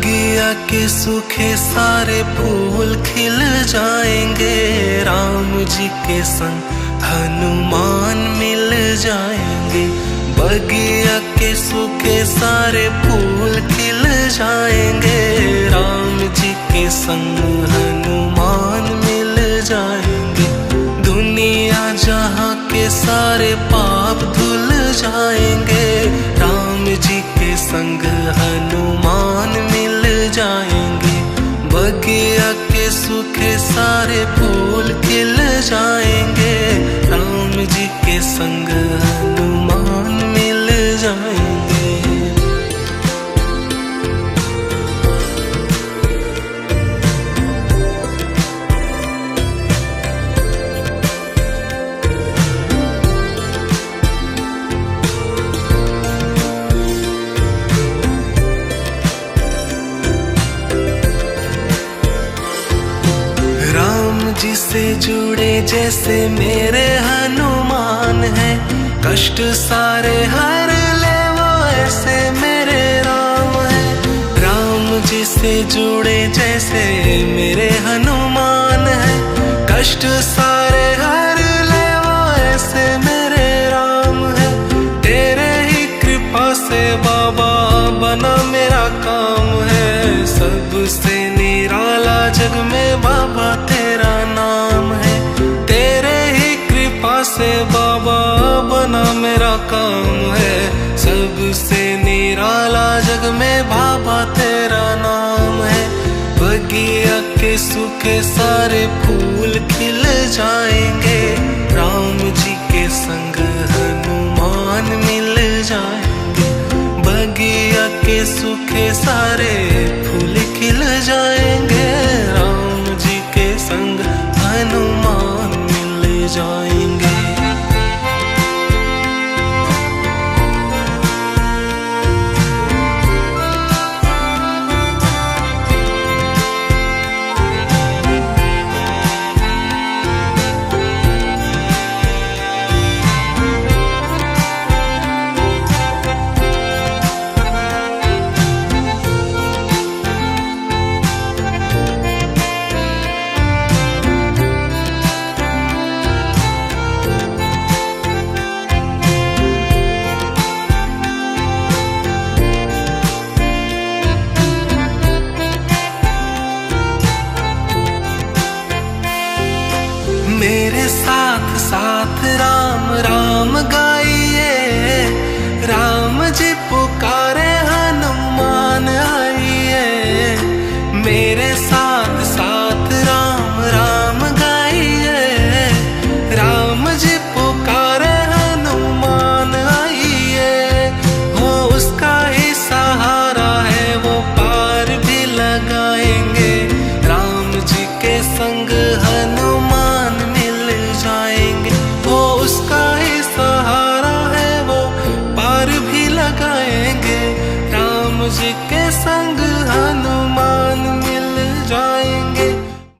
के सूखे सारे फूल खिल जाएँगे। राम जी के संग हनुमान मिल जाएँगे। बगिया के सूखे सारे फूल खिल जाएँगे। राम जी के संग हनुमान मिल जाएँगे। दुनिया जहाँ के सारे पाप धुल जाएँगे। राम जी के संग राम जी से जुड़े जैसे मेरे हनुमान हैं। कष्ट सारे हर ले, वो ऐसे मेरे राम हैं। राम जी से जुड़े जैसे मेरे हनुमान हैं। कष्ट सारे हर ले, वो ऐसे मेरे राम हैं। तेरे ही कृपा से बाबा बना मेरा काम है। सबसे निराला जग में काम है। सबसे निराला जग में बाबा तेरा नाम है। बगिया के सूखे सारे फूल खिल जाएँगे। राम जी के संग हनुमान मिल जाएँगे। बगिया के सूखे सारे मेरे साथ साथ राम राम गाइए। राम जी पुकारे, हनुमान आइए। मेरे साथ साथ राम राम गाइए। राम जी पुकारे, हनुमान आइए। वो उसका ही सहारा है, वो पार भी लगाएँगे। राम जी के संग हनुमान जाएँगे। वो उसका ही सहारा है, वो पार भी लगाएँगे। राम जी के संग हनु